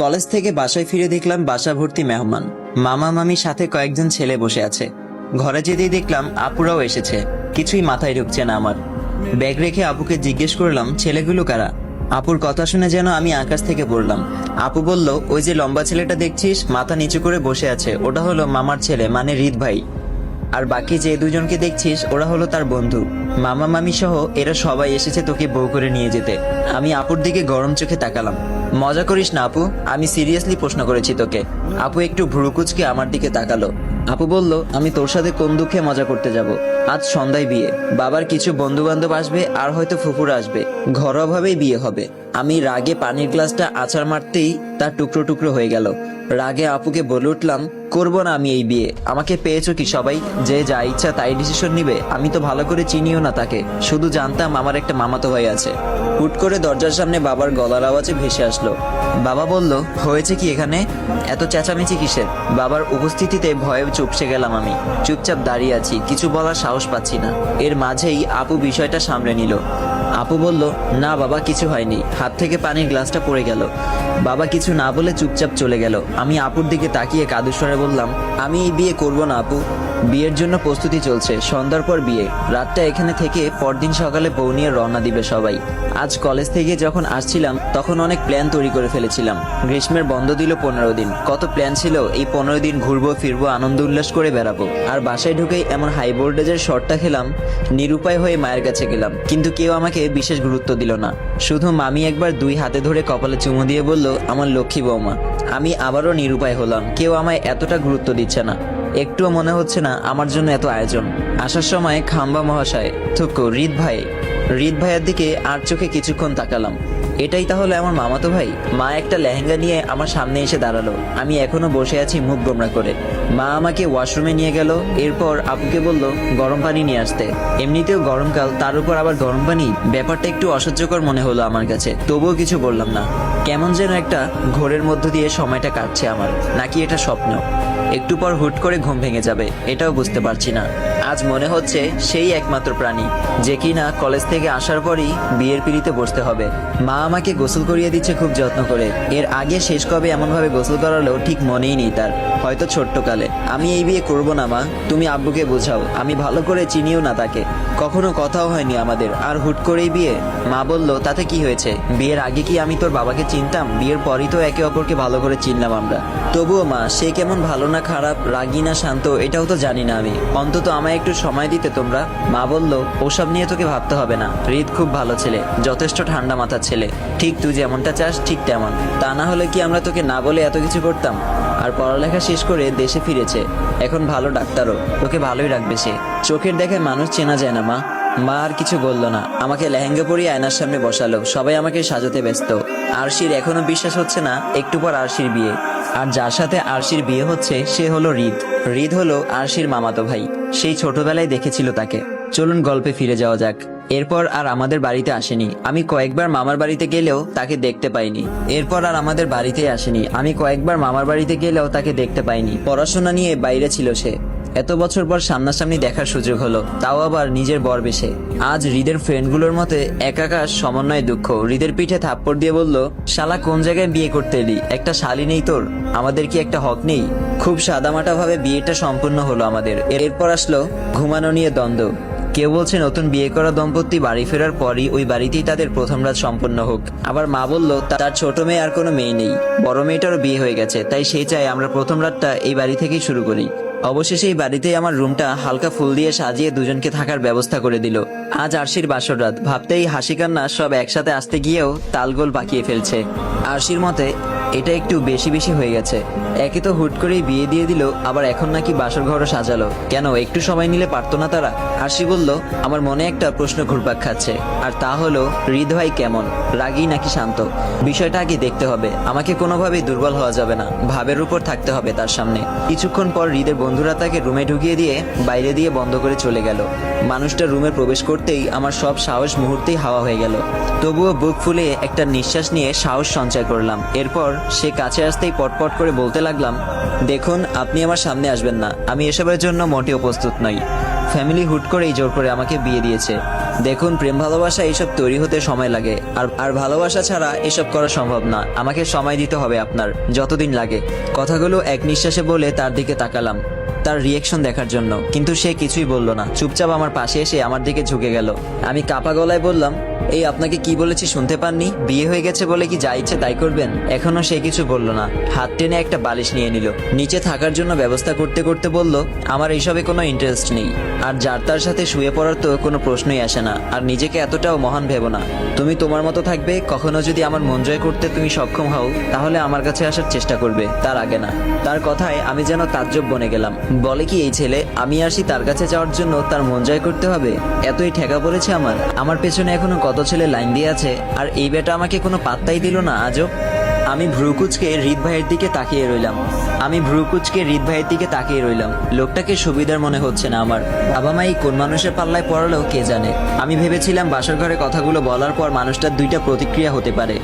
College থেকে বাসায় ফিরে দেখলাম বাসা ভর্তি মেহমান। মামা মামির সাথে কয়েকজন ছেলে বসে আছে। ঘরে যেতেই দেখলাম আপুরাও এসেছে। কিছুই মাথায় ঢুকছে না আমার। ব্যাগ রেখে আপুকে জিজ্ঞেস করলাম, ছেলেগুলো কারা? আপুর কথা শুনে যেন আমি আকাশ থেকে পড়লাম। আপু বলল, ওই যে লম্বা ছেলেটা দেখছিস, মাথা নিচু করে বসে আছে। ওটা হলো মামার ছেলে মানে রিদ ভাই আর বাকি যে দুজনকে দেখছিস, ওরা হলো তার বন্ধু। মামা মামি সহ এরা সবাই এসেছে তোকে বউ করে নিয়ে যেতে। আমি আপুর দিকে গরম চোখে তাকালাম। মজা করিস না আপু, আমি সিরিয়াসলি প্রশ্ন করেছি তোকে। আপু একটু ভ্রুকুচকে আমার দিকে তাকালো। আপু বলল, আমি তোর সাথে কোন দুঃখে মজা করতে যাব? আজ সন্ধ্যায় বিয়ে। বাবার কিছু বন্ধু বান্ধব আসবে, আর হয়তো ফুফুরা আসবে। ঘরোয়াভাবেই বিয়ে হবে। আমি রাগে পানির গ্লাসটা আছাড় মারতেই তার টুকরো টুকরো হয়ে গেল। রাগে আপুকে বলে উঠলাম, করব না আমি এই বিয়ে। আমাকে পেয়েছ কি সবাই? যে যা ইচ্ছা তাই ডিসিশন নিবে। আমি তো ভালো করে চিনিও না তাকে। শুধু জানতাম আমার একটা মামাতো ভাই আছে। হুট করে দরজার সামনে বাবার গলার আওয়াজে ভেসে আসলো। বাবা বলল, হয়েছে কি এখানে? এত চেঁচামেচি কিসের? বাবার উপস্থিতিতে ভয়ে চুপসে গেলাম আমি। চুপচাপ দাঁড়িয়ে আছি, কিছু বলার সাহস পাচ্ছি না। এর মাঝেই আপু বিষয়টা সামলে নিল। আপু বলল, না বাবা, কিছু হয়নি। হাত থেকে পানির গ্লাসটা পড়ে গেল। বাবা কিছু না বলে চুপচাপ চলে গেল। আমি আপুর দিকে তাকিয়ে কাদুস্বরে বললাম, আমি এই বিয়ে করব না, আপু। বিয়ের জন্য প্রস্তুতি চলছে। সন্ধ্যার পর বিয়ে। রাতটা এখানে থেকে পরদিন সকালে বউ নিয়ে রওনা দিবে সবাই। আজ কলেজ থেকে যখন আসছিলাম, তখন অনেক প্ল্যান তৈরি করে ফেলেছিলাম। গ্রীষ্মের বন্ধ দিল পনেরো দিন। কত প্ল্যান ছিল, এই পনেরো দিন ঘুরবো, ফিরবো, আনন্দ উল্লাস করে বেড়াবো। আর বাসায় ঢুকেই এমন হাই ভোল্টেজের শটটা খেলাম, নিরুপায় হয়ে মায়ের কাছে গেলাম। কিন্তু কেউ আমাকে বিশেষ গুরুত্ব দিল না। শুধু মামি একবার দুই হাতে ধরে কপালে চুমু দিয়ে বলল, আমার লক্ষ্মী বৌমা, আমি আবারও নিরুপায় হলাম। কেউ আমায় এতটা গুরুত্ব দিচ্ছে না। একটুও মনে হচ্ছে না আমার জন্য এত আয়োজন। আসার সময় খাম্বা মহাশয়, থুকু রিদ ভাই রিদ ভাইয়ের দিকে আর চোখে কিছুক্ষণ তাকালাম। এটাই তাহলে আমার মামাতো ভাই? মা একটা লেহেঙ্গা নিয়ে আমার সামনে এসে দাঁড়াল। আমি এখনও বসে আছি মুখ গোমরা করে। মা আমাকে ওয়াশরুমে নিয়ে গেল, এরপর আপুকে বলল, গরম পানি নিয়ে আসতে। এমনিতেও গরমকাল, তার উপর আবার গরম পানি? ব্যাপারটা একটু অসহ্যকর মনে হলো আমার কাছে। তবুও কিছু বললাম না। কেমন যেন একটা ঘোরের মধ্য দিয়ে সময়টা কাটছে আমার। নাকি এটা স্বপ্ন? একটু পর হুট করে ঘুম ভেঙে যাবে, এটাও বুঝতে পারছি না। আজ মনে হচ্ছে সেই একমাত্র প্রাণী, যে কিনা কলেজ থেকে আসার পরই বিয়ের পিড়িতে বসতে হবে। মা আমাকে গোসল করিয়ে দিচ্ছে খুব যত্ন করে। এর আগে শেষ কবে এমনভাবে গোসল করালো ঠিক মনেই নেই তার, হয়তো ছোট্টকালে। আমি এই বিয়ে করব না, মা। তুমি আব্বুকে বোঝাও। আমি ভালো করে চিনিও না তাকে। কখনো কথাও হয়নি আমাদের। আর হুট করেই বিয়ে? মা বলল, তাতে কি হয়েছে? বিয়ের আগে কি আমি তোর বাবাকে চিনতাম, বিয়ের পরই তো একে অপরকে ভালো করে চিনলাম আমরা। তবুও মা, সে কেমন ভালো না খারাপ, রাগী না শান্ত, এটাও তো জানি না আমি। অন্তত আমায় একটু সময় দিতে তোমরা। মা বলল, ওসব নিয়ে তোকে ভাবতে হবে না। রিদ খুব ভালো ছেলে, যথেষ্ট ঠান্ডা মাথার ছেলে। ঠিক তুই যেমনটা চাস, ঠিক তেমন। তা না হলে কি আমরা তোকে না বলে এত কিছু করতাম? আর পড়ালেখা শেষ করে দেশে ফিরেছে। এখন ভালো ডাক্তারও তোকে ভালোই রাখবে সে। চোখের দেখে মানুষ চেনা যায় না মা। মা আর কিছু বলল না। আমাকে লেহেঙ্গা পরিয়ে আয়নার সামনে বসালো। সবাই আমাকে সাজাতে ব্যস্ত। আরশির এখনও বিশ্বাস হচ্ছে না, একটু পর আরশির বিয়ে। আর যার সাথে আরশির বিয়ে হচ্ছে, সে হলো রিদ রিদ হলো আরশির মামাতো ভাই। সেই ছোটবেলায় দেখেছিল তাকে। চলুন গল্পে ফিরে যাওয়া যাক। এরপর আর আমাদের বাড়িতে আসেনি। আমি কয়েকবার মামার বাড়িতে গেলেও তাকে দেখতে পাইনি। এরপর আর আমাদের বাড়িতে আসেনি। আমি কয়েকবার মামার বাড়িতে গেলেও তাকে দেখতে পাইনি। পড়াশোনা নিয়ে বাইরে ছিল সে। এত বছর পর সামনাসামনি দেখার সুযোগ হলো, তাও আবার নিজের বর বেশে। আজ হৃদের ফ্রেন্ডগুলোর মতে একাকার সমন্বয় দুঃখ। হৃদের পিঠে থাপ্পড় দিয়ে বলল, শালা, কোন জায়গায় বিয়ে করতে এলি? একটা শালি নেই তোর? আমাদের কি একটা হক নেই? খুব সাদামাটা ভাবে বিয়েটা সম্পূর্ণ হলো আমাদের। এরপর আসলো ঘুমানো নিয়ে দ্বন্দ্ব। কেউ বলছে, নতুন বিয়ে করা দম্পতি বাড়ি ফেরার পরই ওই বাড়িতেই তাদের প্রথম রাত সম্পন্ন হোক। আবার মা বলল, তার ছোট মেয়ে আর কোনো মেয়ে নেই। বড় মেয়েটারও বিয়ে হয়ে গেছে, তাই সেই চাই আমরা প্রথম রাতটা এই বাড়ি থেকেই শুরু করি। অবশেষে এই বাড়িতেই আমার রুমটা হালকা ফুল দিয়ে সাজিয়ে দুজনকে থাকার ব্যবস্থা করে দিল। আজ আরশির বাসর রাত। ভাবতেই হাসি কান্না সব একসাথে আসতে গিয়েও তালগোল পাকিয়ে ফেলছে। আরশির মতে, এটা একটু বেশি বেশি হয়ে গেছে। একে তো হুট করেই বিয়ে দিয়ে দিল, আবার এখন নাকি বাসর ঘরও সাজালো। কেন, একটু সময় নিলে পারতো না তারা? আরশি বলল, আমার মনে একটা প্রশ্ন ঘুরপাক খাচ্ছে। আর তা হলো, হৃদয় কেমন? রাগী নাকি শান্ত? বিষয়টা আগে দেখতে হবে। আমাকে কোনোভাবেই দুর্বল হওয়া যাবে না। ভাবের উপর থাকতে হবে তার সামনে। কিছুক্ষণ পর হৃদের বন্ধুরা তাকে রুমে ঢুকিয়ে দিয়ে বাইরে দিয়ে বন্ধ করে চলে গেল। মানুষটা রুমে প্রবেশ করতেই আমার সব সাহস মুহূর্তেই হাওয়া হয়ে গেল। তবুও বুক ফুলে একটা নিঃশ্বাস নিয়ে সাহস সঞ্চয় করলাম। এরপর সে কাছে আসতেই পটপট করে বলতে লাগলাম, দেখুন, আপনি আমার সামনে আসবেন না। আমি এসবের জন্য মোটেও প্রস্তুত নই। ফ্যামিলি হুট করেই জোর করে আমাকে বিয়ে দিয়েছে। দেখুন, প্রেম ভালোবাসা এইসব তৈরি হতে সময় লাগে। আর আর ভালোবাসা ছাড়া এসব করা সম্ভব না। আমাকে সময় দিতে হবে আপনার, যতদিন লাগে। কথাগুলো এক নিঃশ্বাসে বলে তার দিকে তাকালাম। তার রিয়েকশন দেখার জন্য। কিন্তু সে কিছুই বলল না। চুপচাপ আমার পাশে এসে আমার দিকে ঝুঁকে গেল। আমি কাপা গলায় বললাম এই আপনাকে কি বলেছি শুনতে পাননি? বিয়ে হয়ে গেছে বলে কি যা ইচ্ছে তাই করবেন? এখনও সে কিছু বলল না। হাত টেনে একটা বালিশ নিয়ে নিল। নিচে থাকার জন্য ব্যবস্থা করতে করতে বলল, আমার এইসবে কোনো ইন্টারেস্ট নেই। আর যার তার সাথে শুয়ে পড়ার তো কোনো প্রশ্নই আসে না। আর নিজেকে এতটাও মহান ভেবো না। তুমি তোমার মতো থাকবে, কখনো যদি আমার মন জয় করতে তুমি সক্ষম হও, তাহলে আমার কাছে আসার চেষ্টা করবে, তার আগে না। তার কথায় আমি যেন তাজ্জব বনে গেলাম। বলে কি এই ছেলে, আমি আসি তার কাছে যাওয়ার জন্য তার মন জয় করতে হবে? এতই ঠেকা পড়েছে আমার। আমার পেছনে এখনও কত ছেলে লাইন দিয়ে আছে, আর এই বেটা আমাকে কোনো পাত্তাই দিল না আজও আমি ভ্রুকুচকে হৃদ ভাইয়ের দিকে তাকিয়ে রইলাম। আমি ভ্রুকুচকে হৃদ ভাইয়ের দিকে তাকিয়ে রইলাম। লোকটাকে সুবিধার মনে হচ্ছে না আমার। বাবা মাই এই কোন মানুষের পাল্লায় পড়ালেও কে জানে? আমি ভেবেছিলাম বাসার ঘরে কথাগুলো বলার পর মানুষটার দুইটা প্রতিক্রিয়া হতে পারে।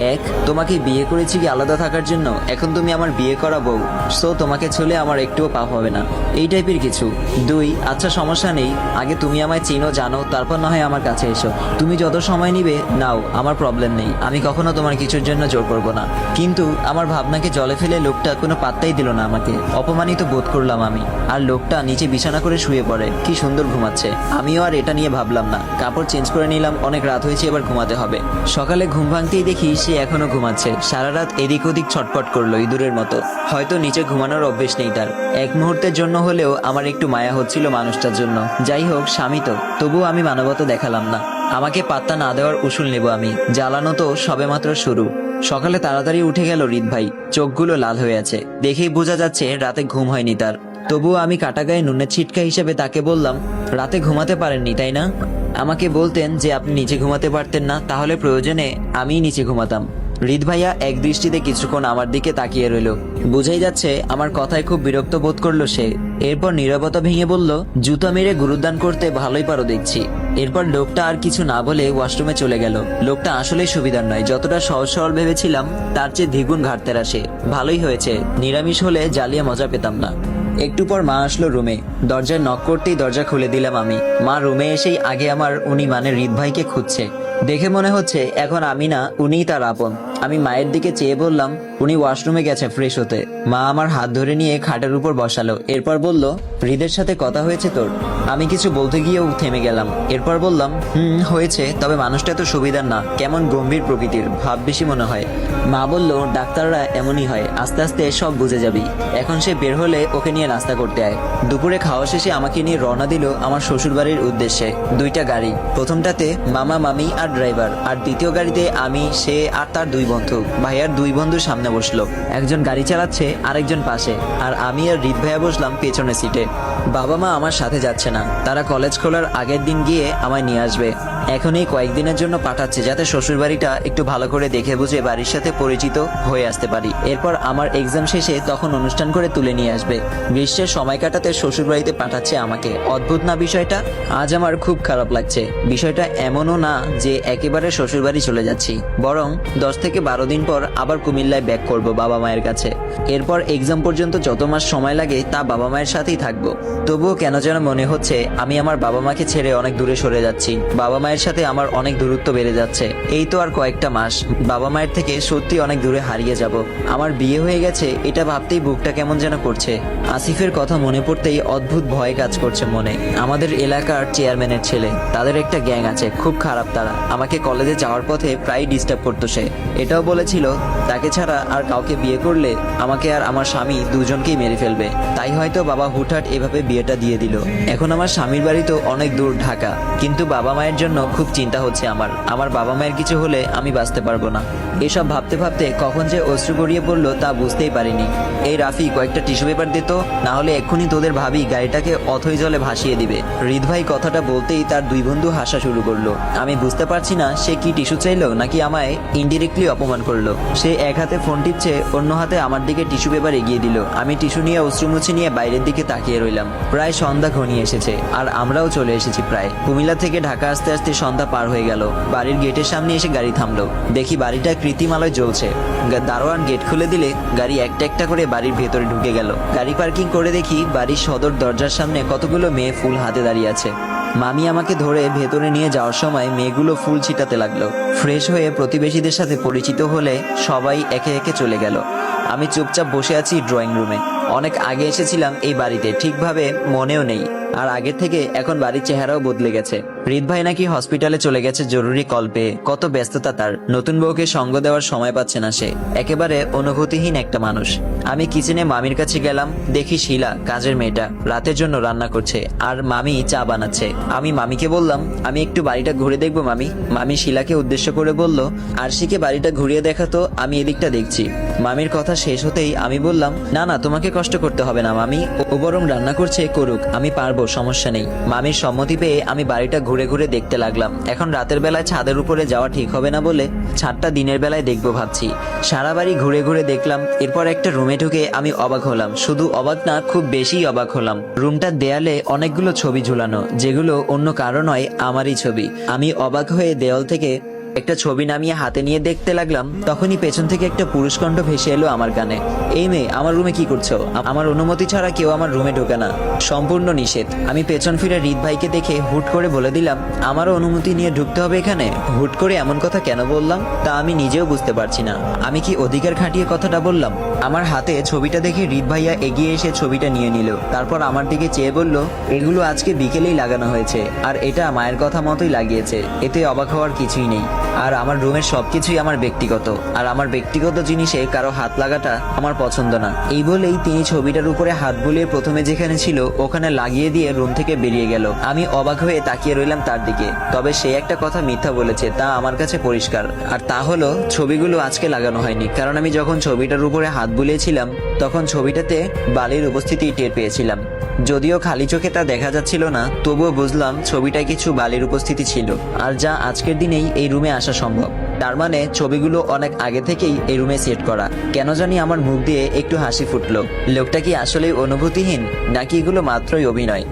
এক, তোমাকে বিয়ে করেছি কি আলাদা থাকার জন্য? এখন তুমি আমার বিয়ে করা বউ সো তোমাকে ছুলে আমার একটুও পাপ হবে না। এই টাইপের কিছু। দুই আচ্ছা সমস্যা নেই, আগে তুমি আমায় চিনো, জানো, তারপর না হয় আমার কাছে এসো। তুমি যত সময় নিবে, নাও, আমার প্রবলেম নেই। আমি কখনো তোমার কিছুর জন্য জোর করব না। কিন্তু আমার ভাবনাকে জলে ফেলে লোকটা কোনো পাত্তাই দিল না আমাকে। অপমানিত বোধ করলাম আমি। আর লোকটা নিচে বিছানা করে শুয়ে পড়ে, কি সুন্দর ঘুমাচ্ছে। আমিও আর এটা নিয়ে ভাবলাম না। কাপড় চেঞ্জ করে নিলাম, অনেক রাত হয়েছে, এবার ঘুমাতে হবে। সকালে ঘুম ভাঙতেই দেখি সে এখনও ঘুমাচ্ছে। সারা রাত এদিক ওদিক ছটপট করল ইঁদুরের মতো। হয়তো নিচে ঘুমানোর অভ্যেস নেই তার। এক মুহূর্তের জন্য হলেও আমার একটু মায়া হচ্ছিল মানুষটার জন্য। যাই হোক, স্বামী তো। তবুও আমি মানবতা দেখালাম না। আমাকে পাত্তা না দেওয়ার উসুল নেব আমি। জ্বালানো তো সবেমাত্র শুরু। সকালে তাড়াতাড়ি উঠে গেল রিত ভাই। চোখগুলো লাল হয়ে আছে। দেখেই বোঝা যাচ্ছে রাতে ঘুম হয়নি তার। তবুও আমি কাটা গায়ে নুনের ছিটকা হিসেবে তাকে বললাম, রাতে ঘুমাতে পারেননি, তাই না? আমাকে বলতেন যে, আপনি নিচে ঘুমাতে পারতেন না, তাহলে প্রয়োজনে আমিই নিচে ঘুমাতাম। হৃদ ভাইয়া এক দৃষ্টিতে কিছুক্ষণ আমার দিকে তাকিয়ে রইল। বুঝাই যাচ্ছে, আমার কথায় খুব বিরক্ত বোধ করল সে। এরপর নীরবতা ভেঙে বলল, জুতা মেরে গুরুদান করতে ভালোই পারো দেখছি। এরপর লোকটা আর কিছু না বলে ওয়াশরুমে চলে গেল। লোকটা আসলেই সুবিধার নয়, যতটা সহজ সরল ভেবেছিলাম, তার চেয়ে দ্বিগুণ ঘাটতে আসে। ভালোই হয়েছে, নিরামিষ হলে জ্বালিয়ে মজা পেতাম না। একটু পর মা আসলো রুমে। দরজায় নক করতেই দরজা খুলে দিলাম আমি। মা রুমে এসেই আগে আমার উনি মানে হৃদ ভাইকে খুঁজছে। দেখে মনে হচ্ছে এখন আমি না, উনিই তার আপন। আমি মায়ের দিকে চেয়ে বললাম, উনি ওয়াশরুমে গেছে ফ্রেশ হতে। মা আমার হাত ধরে নিয়ে খাটের উপর বসালো। এরপর বলল, হৃদের সাথে কথা হয়েছে তোর? আমি কিছু বলতে গিয়েও থেমে গেলাম। এরপর বললাম, হুম, হয়েছে, তবে মানুষটা তো সুবিধার না, কেমন গম্ভীর প্রকৃতির, ভাব বেশি মনে হয়। মা বলল, ডাক্তাররা এমনই হয়, আস্তে আস্তে সব বুঝে যাবি। এখন সে বের হলে ওকে নিয়ে নাস্তা করতে আয়। দুপুরে খাওয়া শেষে আমাকে নিয়ে রওনা দিল আমার শ্বশুর বাড়ির উদ্দেশ্যে, দুইটা গাড়ি। প্রথমটাতে মামা, মামি আর ড্রাইভার, আর দ্বিতীয় গাড়িতে আমি, সে আর তার দুই বন্ধু। ভাইয়ার দুই বন্ধু সামনে বসল। একজন গাড়ি চালাচ্ছে, আরেকজন পাশে। আর আমি আর রিত ভাইয়া বসলাম পেছনে সিটে বাবা মা আমার সাথে যাচ্ছে না। তারা কলেজ খোলার আগের দিন গিয়ে আমায় নিয়ে আসবে। এখন এই কয়েকদিনের জন্য পাঠাচ্ছে যাতে শ্বশুর বাড়িটা একটু ভালো করে দেখে বুঝে বাড়ির সাথে পরিচিত হয়ে আসতে পারি। এরপর আমার এক্সাম শেষে তখন অনুষ্ঠান করে তুলে নিয়ে আসবে। গ্রীষ্মের সময় কাটাতে শ্বশুর বাড়িতে পাঠাচ্ছে আমাকে। অদ্ভুত না বিষয়টা? আজ আমার খুব খারাপ লাগছে। বিষয়টা এমনও না যে একেবারে শ্বশুর বাড়ি চলে যাচ্ছি। বরং দশ থেকে বারো দিন পর আবার কুমিল্লায় ব্যাক করব বাবা মায়ের কাছে। এরপর এক্সাম পর্যন্ত যত মাস সময় লাগে তা বাবা মায়ের সাথেই থাকব। তবুও কেন যেন মনে হচ্ছে আমি আমার বাবা মাকে ছেড়ে অনেক দূরে সরে যাচ্ছি। বাবা মায়ের সাথে আমার অনেক দূরত্ব বেড়ে যাচ্ছে। এই তো আর কয়েকটা মাস। বাবা মায়ের থেকে সত্যি অনেক দূরে হারিয়ে যাব। আমার বিয়ে হয়ে গেছে, এটা ভাবতেই বুকটা কেমন যেন করছে। আসিফের কথা মনে পড়তেই অদ্ভুত ভয় কাজ করছে মনে। আমাদের এলাকার চেয়ারম্যানের ছেলে, তাদের একটা গ্যাং আছে, খুব খারাপ তারা। আমাকে কলেজে যাওয়ার পথে প্রায় ডিস্টার্ব করতো সে। এটাও বলেছিল, তাকে ছাড়া আর কাউকে বিয়ে করলে আমাকে আর আমার স্বামী দুজনকেই মেরে ফেলবে। তাই হয়তো বাবা হুটহাট এভাবে বিয়েটা দিয়ে দিল। এখন আমার স্বামীর বাড়ি তো অনেক দূর ঢাকা, কিন্তু বাবা মায়ের জন্য খুব চিন্তা হচ্ছে আমার। আমার বাবা মায়ের কিছু হলে আমি বাঁচতে পারব না। এসব ভাবতে ভাবতে কখন যে অশ্রু গড়িয়ে পড়ল তা বুঝতেই পারিনি। এই রাফি, কয়েকটা টিস্যু পেপার দিত না হলে এক্ষুনি তোদের ভাবি গাড়িটাকে অথই জলে ভাসিয়ে দিবে। হৃদ ভাই কথাটা বলতেই তার দুই বন্ধু হাসা শুরু করল। আমি বুঝতে পারছি না সে কি টিস্যু চাইলো নাকি আমায় ইনডিরেক্টলি অপমান করল। সে এক হাতে ফোন টিপছে, অন্য হাতে আমার দিকে টিস্যু পেপার এগিয়ে দিল। আমি টিস্যু নিয়ে অশ্রু মুছে নিয়ে বাইরের দিকে তাকিয়ে রইলাম। প্রায় সন্ধ্যা ঘনিয়ে এসেছে, আর আমরাও চলে এসেছি প্রায়। কুমিল্লা থেকে ঢাকা আসতে আসতে সন্ধ্যা পার হয়ে গেল। বাড়ির গেটের সামনে এসে গাড়ি থামলো। দেখি বাড়িটা কৃত্রিমালয় জ্বলছে। গা- দারোয়ান গেট খুলে দিলে গাড়ি একটা একটা করে বাড়ির ভেতরে ঢুকে গেল। গাড়ি পার্কিং করে দেখি বাড়ির সদর দরজার সামনে কতগুলো মেয়ে ফুল হাতে দাঁড়িয়ে আছে। মামি আমাকে ধরে ভেতরে নিয়ে যাওয়ার সময় মেয়েগুলো ফুল ছিটাতে লাগল। ফ্রেশ হয়ে প্রতিবেশীদের সাথে পরিচিত হলে সবাই একে একে চলে গেল। আমি চুপচাপ বসে আছি ড্রয়িং রুমে। অনেক আগে এসেছিলাম এই বাড়িতে, ঠিকভাবে মনেও নেই। আর আগের থেকে এখন বাড়ির চেহারাও বদলে গেছে। রিত ভাই নাকি হসপিটালে চলে গেছে জরুরি কল পেয়ে, কত ব্যস্ততা তার। নতুন বউকে সঙ্গ দেওয়ার সময় পাচ্ছে না সে। একেবারে অনুভূতিহীন একটা মানুষ। আমি কিচেনে মামির কাছে গেলাম, দেখি শিলা, কাজের মেয়েটা, রাতের জন্য রান্না করছে, আর মামি চা বানাচ্ছে। আমি মামিকে বললাম, আমি একটু বাড়িটা ঘুরে দেখব, মামি। মামি শিলাকে উদ্দেশ্য করে বলল আরশিকে বাড়িটা ঘুরিয়ে দেখাতো আমি এদিকটা দেখছি। মামির কথা শেষ হতেই আমি বললাম, না না, তোমাকে কষ্ট করতে হবে না, মামি। ও বরং রান্না করছে, করুক। আমি পারব, সমস্যা নেই। মামির সম্মতি পেয়ে আমি বাড়িটা ঘুরে ঘুরে দেখতে লাগলাম। এখন রাতের বেলায় ছাদের উপরে যাওয়া ঠিক হবে না বলে ছাদটা দিনের বেলায় দেখব ভাবছি। সারা বাড়ি ঘুরে ঘুরে দেখলাম। এরপর একটা রুমে ঢুকে আমি অবাক হলাম। শুধু অবাক না, খুব বেশি অবাক হলাম। রুমটার দেয়ালে অনেকগুলো ছবি ঝুলানো, যেগুলো অন্য কারও নয়, আমারই ছবি। আমি অবাক হয়ে দেওয়াল থেকে একটা ছবি নামিয়ে হাতে নিয়ে দেখতে লাগলাম। তখনই পেছন থেকে একটা পুরুষকণ্ঠ ভেসে এলো আমার কানে। এই মেয়ে, আমার রুমে কি করছ? আমার অনুমতি ছাড়া কেউ আমার রুমে ঢোকে না। সম্পূর্ণ নিষেধ। আমি পেছন ফিরে রিত ভাইকে দেখে হুট করে বলে দিলাম, আমারও অনুমতি নিয়ে ঢুকতে হবে এখানে। হুট করে এমন কথা কেন বললাম? তা আমি নিজেও বুঝতে পারছি না। আমি কি অধিকার খাটিয়ে কথাটা বললাম? আমার হাতে ছবিটা দেখে রিত ভাইয়া এগিয়ে এসে ছবিটা নিয়ে নিল। তারপর আমার দিকে চেয়ে বলল, এগুলো আজকে বিকেলেই লাগানো হয়েছে, আর এটা মায়ের কথা মতোই লাগিয়েছে। এতে অবাক হওয়ার কিছুই নেই। আর আমার রুমের সবকিছুই আমার ব্যক্তিগত। আর আমার ব্যক্তিগত জিনিসে কারও হাত লাগাটা আমার পছন্দ না। এই বলেই তিনি ছবিটার উপরে হাত বুলিয়ে প্রথমে যেখানে ছিল, ওখানে লাগিয়ে দিয়ে রুম থেকে বেরিয়ে গেল। আমি অবাক হয়ে তাকিয়ে রইলাম তার দিকে। তবে সে একটা কথা মিথ্যা বলেছে, তা আমার কাছে পরিষ্কার। আর তা হলো, ছবিগুলো আজকে লাগানো হয়নি। কারণ আমি যখন ছবিটার উপরে হাত বুলিয়েছিলাম, তখন ছবিটাতে বালির উপস্থিতি টের পেয়েছিলাম। যদিও খালি চোখে তা দেখা যাচ্ছিল না, তবুও বুঝলাম ছবিটায় কিছু বালির উপস্থিতি ছিল, আর যা আজকের দিনেই এই রুমে আসা সম্ভব। তার মানে ছবিগুলো অনেক আগে থেকেই এই রুমে সেট করা। কেন জানি আমার মুখ দিয়ে একটু হাসি ফুটলো। লোকটা কি আসলেই অনুভূতিহীন, নাকি এগুলো মাত্রই অভিনয়?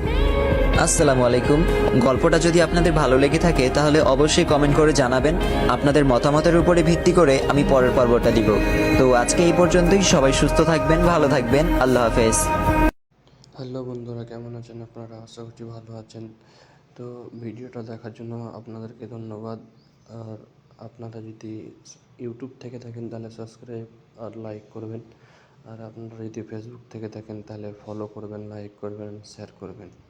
আসসালামু আলাইকুম। গল্পটা যদি আপনাদের ভালো লেগে থাকে, তাহলে অবশ্যই কমেন্ট করে জানাবেন। আপনাদের মতামতের উপরে ভিত্তি করে আমি পরের পর্বটা দিব। তো আজকে এই পর্যন্তই। সবাই সুস্থ থাকবেন, ভালো থাকবেন। আল্লাহ হাফেজ। হ্যালো বন্ধুরা, কেমন আছেন আপনারা? আশা করছি ভালো আছেন। তো ভিডিওটা দেখার জন্য আপনাদেরকে ধন্যবাদ। আর আপনারা যদি ইউটিউব থেকে থাকেন, তাহলে সাবস্ক্রাইব আর লাইক করবেন। আর আপনারা যদি ফেসবুক থেকে থাকেন, তাহলে ফলো করবেন, লাইক করবেন শেয়ার করবেন।